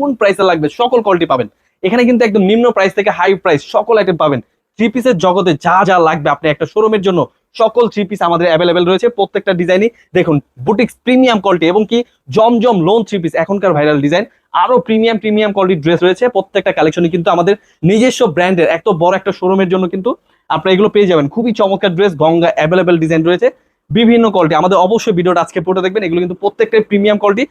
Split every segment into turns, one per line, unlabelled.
কোন প্রাইসে লাগবে, সকল কোয়ালিটি পাবেন। এখানে কিন্তু একদম নিম্ন প্রাইস থেকে হাই প্রাইস সকল আইটেম পাবেন। থ্রি পিসের জগতে যা যা লাগবে আপনি একটা শোরুমের জন্য, সকল থ্রি পিস আমাদের অ্যাভেলেবেল রয়েছে প্রত্যেকটা ডিজাইনই দেখুন বুটিক্স প্রিমিয়াম কোয়ালিটি এবং কি জমজম লোন থ্রি পিস এখনকার ভাইরাল ডিজাইন আরও প্রিমিয়াম প্রিমিয়াম কোয়ালিটির ড্রেস রয়েছে, প্রত্যেকটা কালেকশনই কিন্তু আমাদের নিজস্ব ব্র্যান্ডের এত বড় একটা শোরুমের জন্য কিন্তু আপনারা এগুলো পেয়ে যাবেন। খুবই চমৎকার ড্রেস গঙ্গা অ্যাভেলেবেল ডিজাইন রয়েছে। বিভিন্ন কোয়ালিটি আমাদের অবশ্যই ভিডিওটা আজকে পুরোটা দেখবেন, এগুলো কিন্তু প্রত্যেকটাই প্রিমিয়াম কোয়ালিটি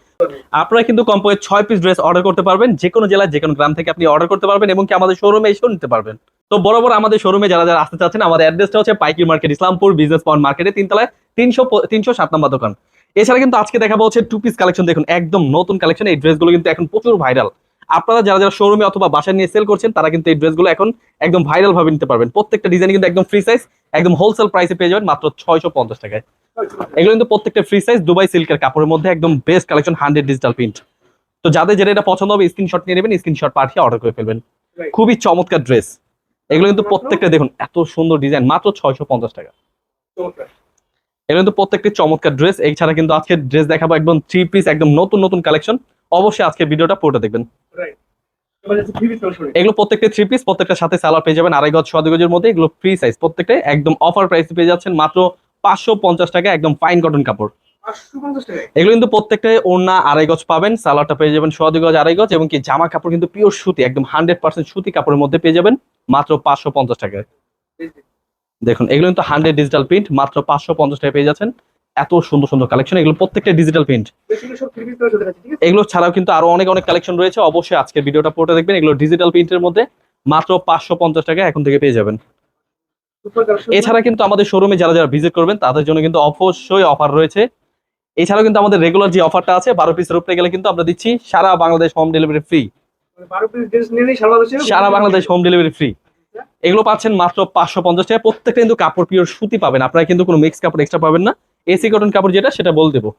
আপনারা কিন্তু কমপক্ষে ছয় পিস ড্রেস অর্ডার করতে পারবেন, যে কোনো জেলায়, যে কোনো গ্রাম থেকে আপনি অর্ডার করতে পারবেন এবং কি আমাদের শোরুমে এসেও নিতে পারবেন। তো বরাবর আমাদের শোরুমে যারা যারা আসতে চাচ্ছেন, আমাদের অ্যাড্রেসটা হচ্ছে পাইকি মার্কেট ইসলামপুর বিজনেস পয়েন্ট মার্কেটে তিনতলায় তিনশো তিনশো সাত নম্বর দোকান। এছাড়া কিন্তু আজকে দেখাবো হচ্ছে টু পিস কালেকশন দেখুন, একদম নতুন কালেকশন এই ড্রেসগুলো কিন্তু এখন প্রচুর ভাইরাল আপনারা যারা যারা শোরুমে অথবা বাসায় নিয়ে সেল করছেন, তারা কিন্তু এই ড্রেসগুলো এখন একদম ভাইরাল ভাবে নিতে পারবেন। প্রত্যেকটা ডিজাইন কিন্তু একদম ফ্রি সাইজ একদম হোলসেল প্রাইসে পেয়ে যাবেন মাত্র ছয়শো পঞ্চাশ টাকায়। এগুলো কিন্তু প্রত্যেকটা ফ্রি সাইজ দুবাই সিল্কের কাপড়ের মধ্যে একদম best collection hundred digital print তো যাদের যেটা এটা পছন্দ হবে স্ক্রিনশট নিয়ে নেবেন স্ক্রিনশট পাঠিয়ে অর্ডার করে ফেলবেন। খুবই চমৎকার ড্রেস এগুলো কিন্তু প্রত্যেকটা দেখুন এত সুন্দর ডিজাইন মাত্র ছয়শো পঞ্চাশ টাকা। এগুলো কিন্তু প্রত্যেকটি চমৎকার ড্রেস এছাড়া কিন্তু আজকে ড্রেস দেখাবো একদম থ্রি পিস একদম নতুন নতুন কালেকশন অবশ্যই আজকে ভিডিওটা পুরোটা দেখবেন। এগুলো প্রত্যেকটা থ্রি পিস প্রত্যেকটার সাথে সালোয়ার পেয়ে যাবেন আড়াই গজ ছয় গজের মধ্যে। এগুলো ফ্রি সাইজ প্রত্যেকটা একদম অফার প্রাইসে পেয়ে যাচ্ছেন মাত্র পাঁচশো পঞ্চাশ টাকা একদম ফাইন কটন কাপড়। এগুলো কিন্তু প্রত্যেকটাই ওড়না আড়াই গজ পাবেন সালোয়ারটা পেয়ে যাবেন সোয়া দুই গজ আড়াই গজ এবং কি জামা কাপড় কিন্তু পিওর সুতি একদম হান্ড্রেড পার্সেন্ট সুতি কাপড়ের মধ্যে পেয়ে যাবেন মাত্র পাঁচশো পঞ্চাশ টাকায়। দেখুন এগুলো কিন্তু হান্ড্রেড ডিজিটাল প্রিন্ট মাত্র পাঁচশো পঞ্চাশ টাকায় পেয়ে যাচ্ছেন। এত সুন্দর সুন্দর কালেকশন এগুলো প্রত্যেকটা ডিজিটাল প্রিন্ট এগুলো ছাড়াও কিন্তু আরও অনেক অনেক কালেকশন রয়েছে। অবশ্যই আজকের ভিডিওটা পুরোটা দেখবেন। এগুলো ডিজিটাল প্রিন্টের মধ্যে মাত্র পাঁচশো পঞ্চাশ টাকা এখন থেকে পেয়ে যাবেন। এছাড়া কিন্তু আমাদের শোরুমে যারা যারা ভিজিট করবেন তাদের জন্য কিন্তু অবশ্যই অফার রয়েছে। এছাড়াও কিন্তু আমাদের রেগুলার যে অফারটা আছে বারো পিসের উপরে গেলে কিন্তু আমরা দিচ্ছি সারা বাংলাদেশ হোম ডেলিভারি ফ্রি সারা বাংলাদেশ হোম ডেলিভারি ফ্রি এগুলো পাচ্ছেন মাত্র পাঁচশো পঞ্চাশ টাকা। প্রত্যেকটা কিন্তু কাপড় পিওর সুতি পাবেন। আপনারা কিন্তু কোনো মিক্স কাপড় এক্সট্রা পাবেন না। এসি কটন কাপড় যেটা সেটা বল দেবো।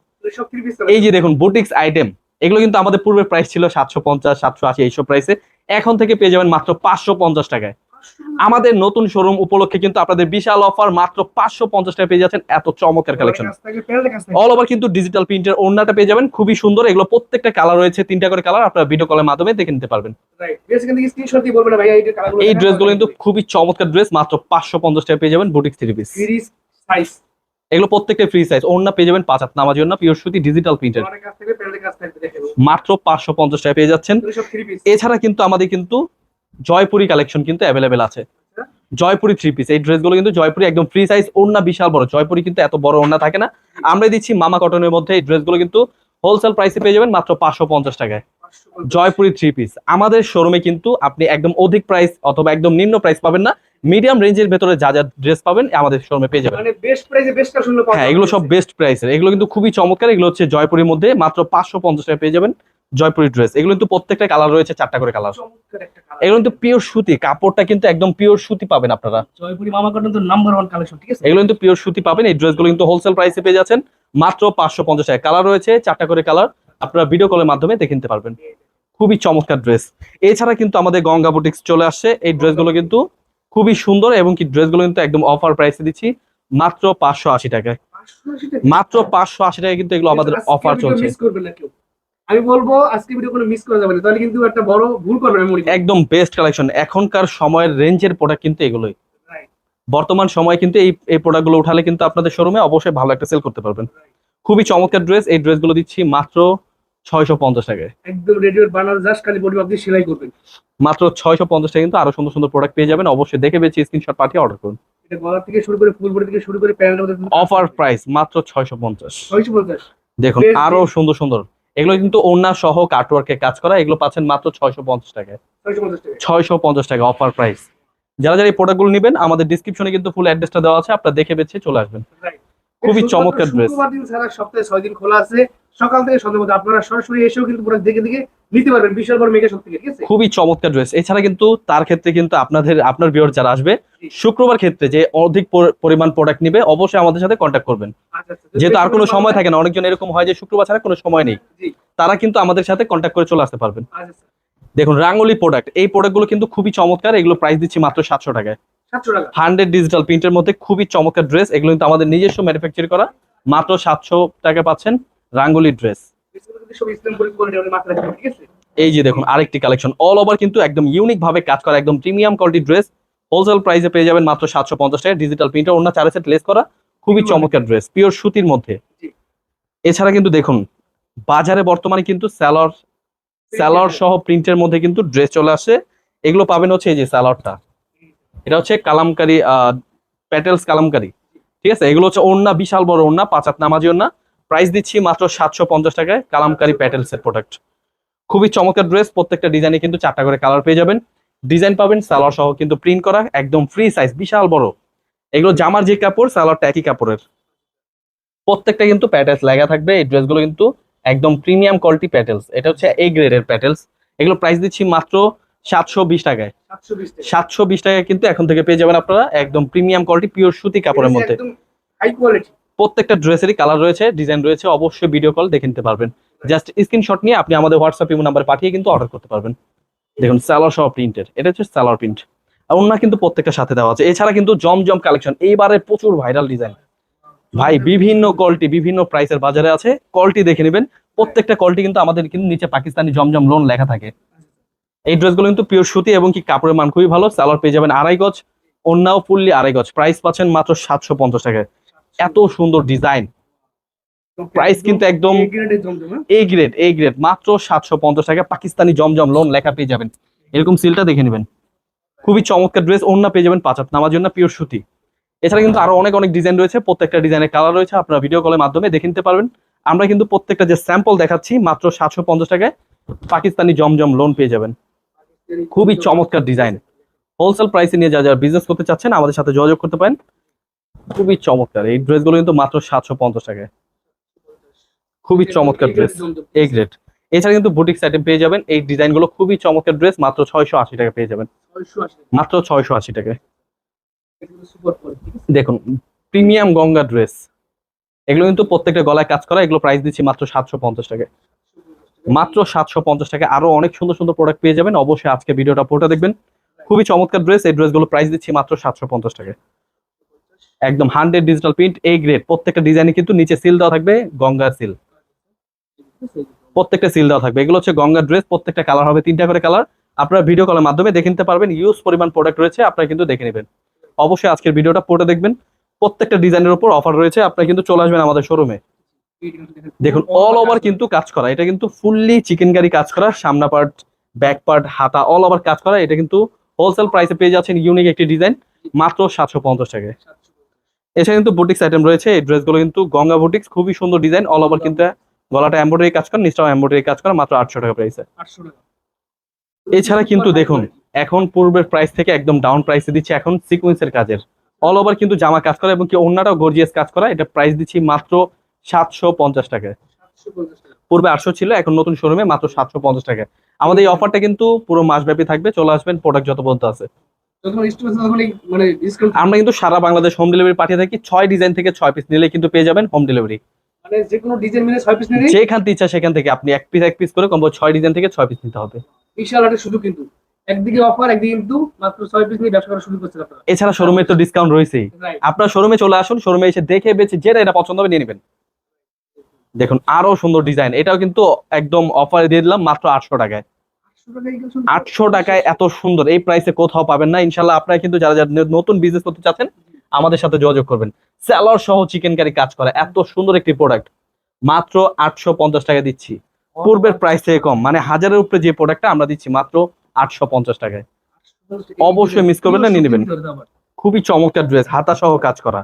এই যে দেখুন বুটিক্স আইটেম এগুলো কিন্তু আমাদের পূর্বে প্রাইস ছিল সাতশো পঞ্চাশ সাতশো আশি এইসব প্রাইসে এখন থেকে পেয়ে যাবেন মাত্র পাঁচশো পঞ্চাশ টাকায়। আমাদের নতুন শোরুম উপলক্ষে কিন্তু আপনাদের বিশাল অফার মাত্র পাঁচশো পঞ্চাশ টাকা পেয়ে যাচ্ছেন এত চমৎকার কালেকশন অল ওভার কিন্তু ডিজিটাল প্রিন্টের ওড়নাটা পেয়ে যাবেন খুবই সুন্দর। এগুলো প্রত্যেকটা কালার রয়েছে তিনটা করে কালার আপনারা ভিডিও কলের মাধ্যমে দেখে নিতে পারবেন। এই ড্রেসগুলো কিন্তু খুবই চমৎকার ড্রেস মাত্র পাঁচশো পঞ্চাশ টাকা পেয়ে যাবেন বুটিক থ্রি পিস এগুলো প্রত্যেকটা ফ্রি সাইজ ওড়না পেয়ে যাবেন পাঁচ হাত নামার জন্য পিওর সুতি ডিজিটাল প্রিন্টের মাত্র পাঁচশো পঞ্চাশ টাকা পেয়ে যাচ্ছেন। এছাড়া কিন্তু আমাদের কিন্তু জয়পুরি কালেকশন কিন্তু অ্যাভেলেবেল আছে। জয়পুরি থ্রি পিস এই ড্রেসগুলো কিন্তু জয়পুরি একদম ফ্রি সাইজ ওড়না বিশাল বড়। জয়পুরি কিন্তু এত বড় ওড়না থাকে না। আমরা দিচ্ছি মামা কটনের মধ্যে এই ড্রেসগুলো কিন্তু হোলসেল প্রাইসে পেয়ে যাবেন মাত্র পাঁচশো পঞ্চাশ টাকায়। জয়পুরি থ্রি পিস আমাদের শোরুমে কিন্তু আপনি একদম অধিক প্রাইস অথবা একদম নিম্ন প্রাইস পাবেন না। মিডিয়াম রেঞ্জের ভেতরে যা যা ড্রেস পাবেন আমাদের শোরুমে পেয়ে যাবেন।
মানে বেস্ট প্রাইসে বেস্ট কালেকশন
হ্যাঁ এগুলো সব বেস্ট প্রাইসের এগুলো কিন্তু খুবই চমৎকার। এগুলো হচ্ছে জয়পুরের মধ্যে মাত্র পাঁচশো পঞ্চাশ টাকা পেয়ে যাবেন জয়পুরি ড্রেস এগুলো কিন্তু প্রত্যেকটা কালার রয়েছে চারটা করে কালার
চমৎকার একটা কালার
এগুলো কিন্তু পিওর সুতি। কাপড়টা কিন্তু একদম পিওর সুতি পাবেন আপনারা।
জয়পুরি মামা কটন তো নাম্বার ওয়ান কালেকশন ঠিক আছে?
এগুলো কিন্তু পিওর সুতি পাবেন। এই ড্রেসগুলো কিন্তু হোলসেল প্রাইসে পেয়ে যাচ্ছেন মাত্র পাঁচশো পঞ্চাশ টাকা কালার রয়েছে চারটা করে কালার আপনারা ভিডিও কলের মাধ্যমে দেখে নিতে পারবেন। খুবই চমৎকার ড্রেস এছাড়া কিন্তু আমাদের গঙ্গা বুটিক্স চলে আসছে। এই ড্রেসগুলো কিন্তু খুবই সুন্দর এবং কি ড্রেসগুলো কিন্তু একদম অফার প্রাইসে দিচ্ছি। মাত্র পাঁচশো আশি টাকায়। মাত্র পাঁচশো আশি টাকায় কিন্তু এগুলো আমাদের অফার চলছে।
আমি বলব আজকে ভিডিও কোনো মিস করা যাবে না। তাহলে কিন্তু একটা বড় ভুল করবেন
একদম বেস্ট কালেকশন এখনকার সময়ের রেঞ্জের প্রোডাক্ট কিন্তু এগুলোই। বর্তমান সময়ে কিন্তু এই এই প্রোডাক্টগুলো উঠালে কিন্তু আপনাদের শোরুমে অবশ্যই ভালো একটা সেল করতে পারবেন। খুবই চমৎকার ড্রেস এই ড্রেসগুলো দিচ্ছি মাত্র ছয়শো পঞ্চাশ টাকায়।
একদম রেডিওর বানার জাস্ট খালি বডি আপনি সেলাই করবেন।
মাত্র ছয়শো পঞ্চাশ টাকা কিন্তু আরও সুন্দর সুন্দর প্রোডাক্ট পেয়ে যাবেন। অবশ্যই দেখে বেছে স্ক্রিনশট পাঠিয়ে অর্ডার করুন।
এটা গলা থেকে শুরু করে ফুল বডি থেকে শুরু করে মধ্যে
অফার প্রাইস মাত্র ছয়শো পঞ্চাশ।
ছয়শো পঞ্চাশ।
দেখুন
আরও
সুন্দর সুন্দর। এগুলো কিন্তু ওড়না সহ কাটওয়ার্কে কাজ করা। এগুলো পাচ্ছেন মাত্র ছয়শো পঞ্চাশ টাকায়।
ছয়শো পঞ্চাশ টাকা
অফার প্রাইস যারা যারা এই প্রোডাক্টগুলো নেবেন আমাদের ডিসক্রিপশনে কিন্তু ফুল অ্যাড্রেসটা দেওয়া আছে। আপনারা দেখে বেছে চলে আসবেন। খুবই চমৎকার ড্রেস
সপ্তাহে ছয় দিন খোলা আছে। সকাল থেকে সন্ধ্যা মধ্যে আপনারা সরাসরি এসেও কিন্তু পুরো দেখে দেখে নিতে পারবেন বিশাল বড় মেগা শপ থেকে ঠিক আছে?
খুবই চমৎকার ড্রেস। এছাড়া কিন্তু তার ক্ষেত্রে কিন্তু আপনাদের আপনার বিয়র যারা আসবে শুক্রবার ক্ষেত্রে যে অধিক পরিমাণ প্রোডাক্ট নিবে অবশ্যই আমাদের সাথে কন্ট্যাক্ট করবেন।
আচ্ছা, আচ্ছা।
যেহেতু আর কোনো সময় থাকে না অনেকজন এরকম হয় যে শুক্রবার ছাড়া কোনো সময় নেই। তারা কিন্তু আমাদের সাথে কন্ট্যাক্ট করে চলে আসতে পারবেন।
আচ্ছা
দেখুন রাঙ্গলি প্রোডাক্ট এই প্রোডাক্টগুলো কিন্তু খুবই চমৎকার এগুলো প্রাইস দিচ্ছি মাত্র সাতশো টাকায়। হান্ড্রেড ডিজিটাল প্রিন্টের মধ্যে খুবই চমৎকার ড্রেস এগুলো কিন্তু আমাদের নিজস্ব ম্যানুফ্যাকচার করা মাত্র সাতশো টাকা পাচ্ছেন। রাঙ্গুলি ড্রেস এই যে দেখুন আরেকটি কালেকশন অল ওভার কিন্তু একদম ইউনিক ভাবে কাজ করা একদম প্রিমিয়াম কোয়ালিটি ড্রেস হোলসেল প্রাইসে পেয়ে যাবেন মাত্র সাতশো পঞ্চাশ টাকা। ডিজিটাল প্রিন্টার অন্য চার সেট লেস করা খুবই চমৎকার ড্রেস পিওর সুতির মধ্যে। এছাড়া কিন্তু দেখুন বাজারে বর্তমানে কিন্তু স্যালর স্যালর সহ প্রিন্টের মধ্যে কিন্তু ড্রেস চলে আসে। এগুলো পাবেন হচ্ছে এই যে স্যালরটা এটা হচ্ছে কালামকারি প্যাটেলস কালামকারি। ঠিক আছে? এগুলো হচ্ছে ওড়না বিশাল বড় ওড়না পাঁচাত নামাজি ওড়না। প্রাইস দিচ্ছি মাত্র সাতশো পঞ্চাশ টাকায় কালামকারি প্যাটেলসের প্রোডাক্ট খুবই চমৎকার ড্রেস প্রত্যেকটা ডিজাইনে কিন্তু চারটা করে কালার পেয়ে যাবেন। ডিজাইন পাবেন সালোয়ার সহ কিন্তু প্রিন্ট করা একদম ফ্রি সাইজ বিশাল বড়। এগুলো জামার যে কাপড় সালোয়ারটা একই কাপড়ের। প্রত্যেকটা কিন্তু প্যাটেলস লাগা থাকবে এই ড্রেসগুলো কিন্তু একদম প্রিমিয়াম কোয়ালিটি প্যাটেলস এটা হচ্ছে এ গ্রেডের প্যাটেলস এগুলো প্রাইস দিচ্ছি মাত্র সাতশো বিশ টাকায়।
সাতশো বিশ
সাতশো বিশ টাকায় কিন্তু এখন থেকে পেয়ে যাবেন আপনারা একদম প্রিমিয়াম কোয়ালিটি পিওর সুতি কাপড়ের মধ্যে।
হাই কোয়ালিটি
প্রত্যেকটা ড্রেসেরই কালার রয়েছে ডিজাইন রয়েছে, অবশ্যই ভিডিও কল দেখে নিতে পারবেন। জাস্ট স্ক্রিনশট নিয়ে আপনি আমাদের হোয়াটসঅ্যাপ ইমো নাম্বারে পাঠিয়ে কিন্তু অর্ডার করতে পারবেন। দেখুন সালোয়ার সহ প্রিন্টের এটা হচ্ছে সালোয়ার প্রিন্ট আর অন্য কিন্তু প্রত্যেকটা সাথে দেওয়া আছে। এছাড়া কিন্তু জমজম কালেকশন এইবারে প্রচুর ভাইরাল ডিজাইন ভাই, বিভিন্ন কোয়ালিটি বিভিন্ন প্রাইসের বাজারে আছে। কোয়ালিটি দেখে নেবেন। প্রত্যেকটা কোয়ালিটি কিন্তু আমাদের কিন্তু নিচে পাকিস্তানি জমজম লোন লেখা থাকে। এই ড্রেসগুলো কিন্তু পিওর সুতি এবং কি কাপড়ের মান খুবই ভালো। সালোয়ার পেয়ে যাবেন আড়াই গজ। অন্যাও ফুললি আড়াই গজ। প্রাইস পাচ্ছেন মাত্র সাতশো পঞ্চাশ টাকায়। এত সুন্দর ডিজাইন। প্রাইস কিন্তু একদম-
A grade এর জমজম, হ্যাঁ?
এ গ্রেড এ গ্রেড মাত্র সাতশো পঞ্চাশ টাকা। পাকিস্তানি জমজম লোন লেখা পেয়ে যাবেন। এরকম সিলটা দেখে নেবেন। খুবই চমৎকার ড্রেস অন্য পেয়ে যাবেন পাঁচাত নামার জন্য পিওর সুতি। এছাড়া কিন্তু আরও অনেক অনেক ডিজাইন রয়েছে। প্রত্যেকটা ডিজাইনের কালার রয়েছে। আপনারা ভিডিও কলের মাধ্যমে দেখে নিতে পারবেন। আমরা কিন্তু প্রত্যেকটা যে স্যাম্পল দেখাচ্ছি মাত্র সাতশো পঞ্চাশ টাকায় পাকিস্তানি জমজম লোন পেয়ে যাবেন। খুবই চমৎকার ডিজাইন হোলসেল প্রাইসে নিয়ে যা যারা বিজনেস করতে চাচ্ছেন আমাদের সাথে যোগাযোগ করতে পারেন। খুবই চমৎকার। এই ড্রেসগুলো কিন্তু মাত্র সাতশো পঞ্চাশ টাকায়। খুবই চমৎকার ড্রেস। এ গ্রেড এছাড়া কিন্তু বুটিক্স আইটেম পেয়ে যাবেন। এই ডিজাইনগুলো খুবই চমৎকার ড্রেস মাত্র ছয়শো আশি টাকা পেয়ে যাবেন। মাত্র ছয়শো আশি টাকায়? দেখুন প্রিমিয়াম গঙ্গা ড্রেস। এগুলো কিন্তু প্রত্যেকটা গলায় কাজ করা এগুলো প্রাইস দিচ্ছি মাত্র সাতশো পঞ্চাশ টাকায়। মাত্র সাতশো পঞ্চাশ টাকা আরও অনেক সুন্দর সুন্দর প্রোডাক্ট পেয়ে যাবেন। অবশ্যই আজকে ভিডিওটা পুরোটা দেখবেন। খুবই চমৎকার ড্রেস এই ড্রেসগুলো প্রাইস দিচ্ছি মাত্র সাতশো পঞ্চাশ টাকায়। একদম হান্ড্রেড ডিজিটাল প্রিন্ট এই গ্রেড প্রত্যেকটা ডিজাইনে কিন্তু নিচে সিল দেওয়া থাকবে, গঙ্গা সিল প্রত্যেকটা সিল দেওয়া থাকবে। এগুলো হচ্ছে গঙ্গা ড্রেস প্রত্যেকটা কালার হবে, তিনটা করে কালার আপনারা ভিডিও কলের মাধ্যমে দেখে নিতে পারবেন ইউজ পরিমাণ প্রোডাক্ট রয়েছে, আপনারা কিন্তু দেখে নেবেন। অবশ্যই আজকের ভিডিওটা পুরোটা দেখবেন। প্রত্যেকটা ডিজাইনের উপর অফার রয়েছে, আপনারা কিন্তু চলে আসবেন আমাদের শোরুমে দেখুন অল ওভার কিন্তু কাজ করা, এটা কিন্তু ফুললি চিকেন কারি কাজ করা, সামনা পার্ট ব্যাক পার্ট হাতা অল ওভার কাজ করা, এটা কিন্তু হোলসেল প্রাইসে পেয়ে যাচ্ছেন ইউনিক একটি ডিজাইন মাত্র সাতশো পঞ্চাশ টাকায়। এছাড়া কিন্তু বুটিক্স আইটেম রয়েছে। এই ড্রেসগুলো কিন্তু গঙ্গা বুটিক্স খুবই সুন্দর ডিজাইন অল ওভার কিন্তু গলাটা এমব্রয়ডারি কাজ করা নিচটাও এমব্রয়ডারি কাজ করা মাত্র আটশো টাকা প্রাইসে এছাড়া কিন্তু দেখুন এখন পূর্বের প্রাইস থেকে একদম ডাউন প্রাইসে দিচ্ছে এখন সিকোয়েন্সের কাজের। অল ওভার কিন্তু জামা কাজ করা এবং কি অন্যটাও গর্জিয়াস কাজ করা এটা প্রাইস দিচ্ছি মাত্র সাতশো পঞ্চাশ টাকায়
750 টাকা।
পূর্বে আটশো ছিল এখন নতুন শোরুমে মাত্র সাতশো পঞ্চাশ টাকা। আমাদের এই অফারটা কিন্তু পুরো মাসব্যাপী থাকবে চলে আসবেন প্রোডাক্ট যত পর্যন্ত আছে।
মানে
আমরা কিন্তু সারা বাংলাদেশ হোম ডেলিভারি পাঠিয়ে থাকি। ছয় ডিজাইন থেকে ছয় পিস নিলে কিন্তু পেয়ে যাবেন হোম ডেলিভারি
মানে যে কোনো ডিজাইন মিলে 6 পিস নিলে
যেখান থেকে ইচ্ছা সেখান থেকে। আপনি এক পিস এক পিস করে কমবো ছয় ডিজাইন থেকে ছয় পিস নিতে হবে।
বিশাল একটা শুধু কিন্তু। একদিকে অফার একদিকে কিন্তু মাত্র 6 পিস নিয়ে ব্যবসা করা শুরু করছেন আপনারা।
এছাড়া শোরুমে তো ডিসকাউন্ট রয়েছেই। আপনার শোরুমে চলে আসুন শোরুমে এসে দেখে বেছে যেটা এটা পছন্দ হবে নিয়ে নেবেন। দেখুন আরও সুন্দর ডিজাইন এটাও কিন্তু একদম অফারে দিয়ে দিলাম মাত্র আটশো টাকায়। আটশো টাকায় এত সুন্দর। এই প্রাইসে কোথাও পাবেন না। ইনশাল্লাহ আপনারা কিন্তু যারা যারা নতুন বিজনেস করতে চাচ্ছেন আমাদের সাথে যোগাযোগ করবেন। স্যালার সহ চিকেন কারি কাজ করে। এত সুন্দর একটি প্রোডাক্ট মাত্র আটশো পঞ্চাশ টাকা দিচ্ছি। পূর্বের প্রাইস থেকে কম। মানে হাজারের উপরে যে প্রোডাক্টটা আমরা দিচ্ছি মাত্র আটশো পঞ্চাশ টাকায়। অবশ্যই miss করবেন না, নিয়ে নেবেন। খুবই চমৎকার ড্রেস হাতা সহ কাজ করা।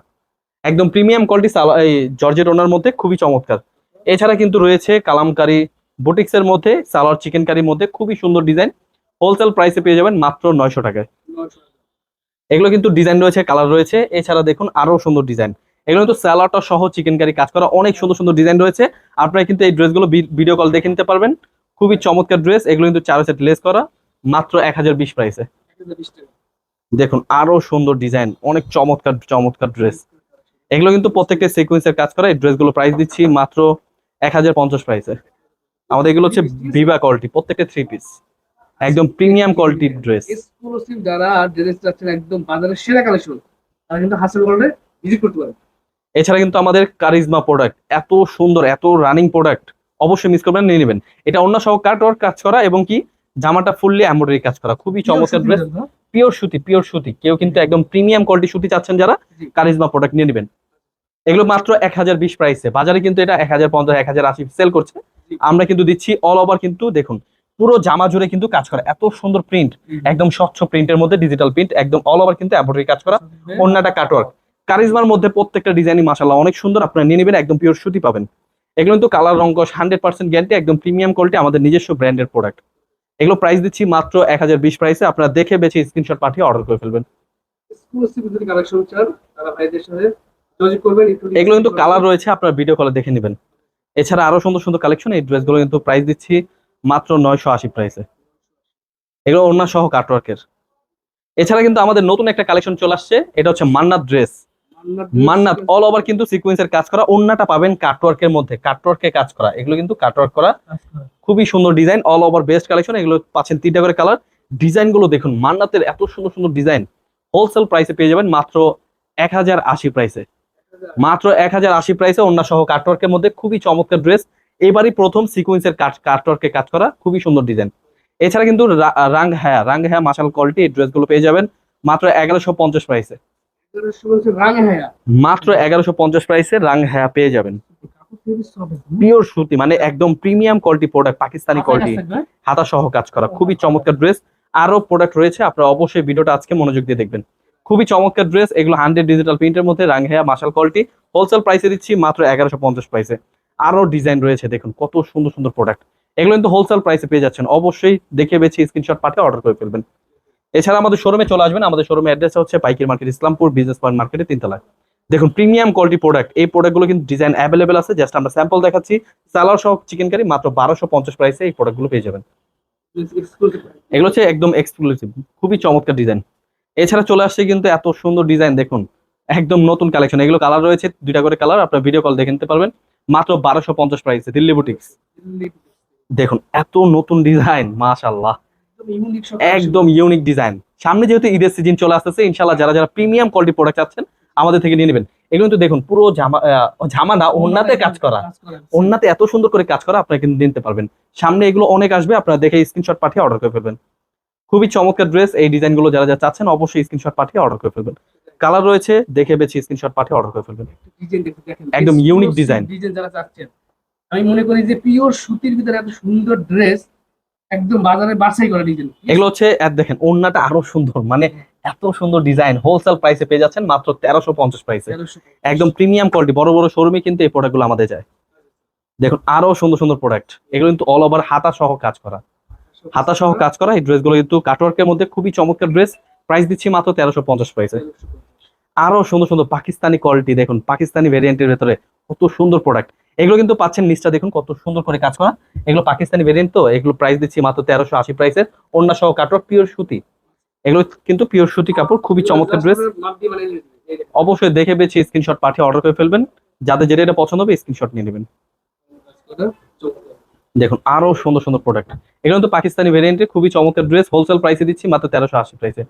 একদম প্রিমিয়াম কোয়ালিটি এই জর্জেট ওনার মধ্যে খুবই চমৎকার। এছাড়া কিন্তু রয়েছে কালামকারি বুটিক্স এর মধ্যে, সালোয়ার চিকেন কারির মধ্যে খুবই সুন্দর ডিজাইন। হোলসেল প্রাইসে পেয়ে যাবেন মাত্র নয়শো টাকায়। এগুলো কিন্তু ডিজাইন রয়েছে, কালার রয়েছে। এছাড়া দেখুন আরও সুন্দর ডিজাইন। এগুলো কিন্তু স্যালাডটা সহ চিকেন কারি কাজ করা অনেক সুন্দর সুন্দর ডিজাইন রয়েছে। আপনারা কিন্তু এই ড্রেসগুলো ভিডিও কল দেখে নিতে পারবেন। খুবই চমৎকার ড্রেস। এগুলো কিন্তু চার সেট লেস করা, মাত্র এক হাজার বিশ প্রাইসে দেখুন আরও সুন্দর ডিজাইন, অনেক চমৎকার চমৎকার ড্রেস। এগুলো কিন্তু প্রত্যেকটা সিকোয়েন্সের কাজ করা, এই ড্রেসগুলো প্রাইস দিচ্ছি মাত্র এক হাজার পঞ্চাশ প্রাইসে আমাদের এগুলো হচ্ছে ভিভা কোয়ালিটি প্রত্যেকটা থ্রি পিস একদম প্রিমিয়াম কোয়ালিটির ড্রেস
এক্সক্লুসিভ যারা ড্রেস চাচ্ছেন একদম বাজারের সেরা কালেকশন তারা কিন্তু হাসিল করলে ভিজিট করতে পারেন
এছাড়া কিন্তু আমাদের কারিজমা প্রোডাক্ট এত সুন্দর এত রানিং প্রোডাক্ট অবশ্যই মিস করবেন নিয়ে নেবেন। এটা অন্য সহ কাট ওয়ার্ক কাজ করা এবং কি জামাটা ফুললি এমব্রয়ডারি কাজ করা খুবই চমৎকার ড্রেস পিওর সুতি পিওর সুতি। কেউ কিন্তু একদম প্রিমিয়াম কোয়ালিটি সুতি চাচ্ছেন যারা। কারিজমা প্রোডাক্ট নিয়ে নেবেন। এগুলো মাত্র এক হাজার বিশ প্রাইসে বাজারে কিন্তু এটা এক হাজার পঞ্চাশ এক হাজার আশি সেল করছে। আমরা কিন্তু দিচ্ছি অল ওভার কিন্তু দেখুন পুরো জামা জুড়ে কিন্তু কাজ করা এত সুন্দর প্রিন্ট একদম স্বচ্ছ প্রিন্টের মধ্যে ডিজিটাল প্রিন্ট একদম অল ওভার কিন্তু এমব্রয়ডারি কাজ করা অন্যটা কাটওয়ার্ক কারিজমার মধ্যে প্রত্যেকটা ডিজাইনই মাসাল্লাহ অনেক সুন্দর আপনারা নিয়ে নেবেন একদম পিওর সুতি পাবেন। এগুলো কিন্তু কালার রঙ হান্ড্রেড পার্সেন্ট গ্যারান্টি একদম প্রিমিয়াম কোয়ালিটি আমাদের নিজস্ব ব্র্যান্ডের প্রোডাক্ট এগুলো প্রাইস দিচ্ছি মাত্র এক হাজার বিশ প্রাইসে আপনারা দেখে বেছে স্ক্রিনশট পাঠিয়ে অর্ডার করে ফেলবেন। এগুলো কিন্তু কালার রয়েছে আপনারা ভিডিও কলে দেখে নেবেন। এছাড়া আরও সুন্দর সুন্দর কালেকশন এই ড্রেসগুলো কিন্তু প্রাইস দিচ্ছি মাত্র নয়শো আশি প্রাইসে এগুলো অন্য সহ কাটওয়ার্কের এছাড়া কিন্তু আমাদের নতুন একটা কালেকশন চলে আসছে এটা হচ্ছে Mannat dress Mannat all over কিন্তু সিকোয়েন্সের কাজ করা অন্যটা পাবেন কাটওয়ার্কের মধ্যে কাটওয়ার্কে কাজ করা। এগুলো কিন্তু কাটওয়ার্ক করা। খুবই সুন্দর design all over best collection এগুলো পাচ্ছেন তিনটা করে কালার ডিজাইনগুলো দেখুন মান্নাতের এত সুন্দর সুন্দর ডিজাইন হোলসেল প্রাইসে পেয়ে যাবেন মাত্র এক হাজার আশি প্রাইসে মাত্র এক হাজার আশি প্রাইসে অন্য সহ কাটওয়ার্কের মধ্যে খুবই চমৎকার ড্রেস এবারই প্রথম সিকোয়েন্সের কাটওয়ার্কে কাজ করা খুবই সুন্দর ডিজাইন এছাড়া কিন্তু রা- হ্যাঁ রাং হ্যাঁ মাসাল কোয়ালিটি এই ড্রেসগুলো পেয়ে যাবেন মাত্র এগারোশো পঞ্চাশ প্রাইসে
হ্যাঁ।
মাত্র এগারোশো পঞ্চাশ প্রাইসে রাং হ্যাঁ পেয়ে যাবেন। পিওর সুতি মানে একদম premium quality product Pakistani quality হাতা সহ কাজ করা খুবই চমৎকার ড্রেস আরও প্রোডাক্ট রয়েছে আপনারা অবশ্যই ভিডিওটা আজকে মনোযোগ দিয়ে দেখবেন। খুবই চমৎকার ড্রেস এগুলো হান্ড্রেড ডিজিটাল প্রিন্টের মধ্যে রাংহেয়া মাসাল কোয়ালিটি হোলসেল প্রাইসে দিচ্ছি মাত্র এগারোশো পঞ্চাশ প্রাইসে আরও ডিজাইন রয়েছে দেখুন কত সুন্দর সুন্দর প্রোডাক্ট এগুলো কিন্তু হোলসেল প্রাইসে পেয়ে যাচ্ছেন। অবশ্যই দেখে বেছে স্ক্রিনশট পাঠিয়ে অর্ডার করে ফেলবেন। এছাড়া আমাদের শোরুমে চলে আসবেন। আমাদের শোরুমে অ্যাড্রেস হচ্ছে পাইকির মার্কেট ইসলামপুর বিজনেস পয়েন্ট মার্কেটে তিনতলায়। দেখুন প্রিমিয়াম কোয়ালিটি প্রোডাক্ট এই প্রোডাক্টগুলো কিন্তু ডিজাইন অ্যাভেলেবেল আছে। জাস্ট আমরা স্যাম্পল দেখাচ্ছি। সালার সহ চিকেন কারি মাত্র বারোশো পঞ্চাশ প্রাইসে এই প্রোডাক্টগুলো পেয়ে যাবেন। এগুলো হচ্ছে একদম এক্সক্লুসিভ খুবই চমৎকার ডিজাইন এছাড়া চলে আসছে কিন্তু এত সুন্দর ডিজাইন দেখুন একদম নতুন কালেকশন এগুলো কালার রয়েছে দুইটা করে কালার আপনার ভিডিও কল দেখে নিতে পারবেন। মাত্র বারোশো পঞ্চাশ প্রাইসে দিল্লি বুটিক্স দেখুন এত নতুন ডিজাইন মাশাল্লাহ
একদম
একদম ইউনিক ডিজাইন সামনে যেহেতু ঈদের সিজন চলে আসতেছে ইনশাল্লাহ যারা যারা প্রিমিয়াম কোয়ালিটি প্রোডাক্ট চাচ্ছেন আমাদের থেকে নিয়ে নেবেন। এগুলো কিন্তু দেখুন পুরো জামা জামা না ওন্নাতে কাজ করা। ওন্নাতে এত সুন্দর করে কাজ করা আপনারা কিন্তু নিতে পারবেন। সামনে এগুলো অনেক আসবে আপনারা দেখে স্ক্রিনশট পাঠিয়ে অর্ডার করে ফেলবেন। খুবই চমৎকার ড্রেস এই ডিজাইনগুলো যারা যারা চাচ্ছেন অবশ্যই স্ক্রিনশট পাঠিয়ে অর্ডার করে ফেলবেন। কালার রয়েছে দেখে বেছে স্ক্রিনশট পাঠিয়ে অর্ডার করে ফেলবেন। একদম ইউনিক design।
ডিজাইন যারা চাচ্ছেন আমি মনে করি যে পিওর সুতির ভিতরে এত সুন্দর ড্রেস একদম বাজারে বাছাই করা ডিজাইন
এগুলো হচ্ছে দেখেন ওন্নাটা আরও সুন্দর। মানে এত সুন্দর ডিজাইন হোলসেল প্রাইসে পেয়ে যাচ্ছেন মাত্র তেরোশো পঞ্চাশ প্রাইসে একদম প্রিমিয়াম কোয়ালিটি বড় বড় শোরুমে কিন্তু এই প্রোডাক্টগুলো আমাদের যায়। দেখুন আরও সুন্দর সুন্দর প্রোডাক্ট এগুলো কিন্তু অল ওভার হাতা সহ কাজ করা। হাতা সহ কাজ করা এই ড্রেসগুলো কিন্তু কাটওয়ার্কের মধ্যে খুবই চমৎকার ড্রেস প্রাইস দিচ্ছি মাত্র তেরোশো পঞ্চাশ প্রাইসে আরও সুন্দর সুন্দর পাকিস্তানি কোয়ালিটি দেখুন, পাকিস্তানি ভেরিয়েন্টের ভেতরে কত সুন্দর প্রোডাক্ট এগুলো কিন্তু পাচ্ছেন নিচটা, দেখুন, কত সুন্দর করে কাজ করা। এগুলো পাকিস্তানি ভেরিয়েন্ট তো, এগুলো প্রাইস দিচ্ছি মাত্র তেরোশো আশি প্রাইসের অন্য সহ কাটওয়ার্ক পিওর সুতি। এগুলো কিন্তু পিওর সুতি কাপড়, খুবই চমৎকার ড্রেস অবশ্যই দেখে বেছে স্ক্রিনশট পাঠিয়ে অর্ডার করে ফেলবেন। যাদের যেটা এটা পছন্দ হবে স্ক্রিনশট নিয়ে নেবেন। দেখুন, আরও সুন্দর সুন্দর প্রোডাক্ট এখানে তো পাকিস্তানি ভেরিয়েন্টে খুবই চমৎকার ড্রেস হোলসেল প্রাইসে দিচ্ছি মাত্র তেরোশো আশি প্রাইসে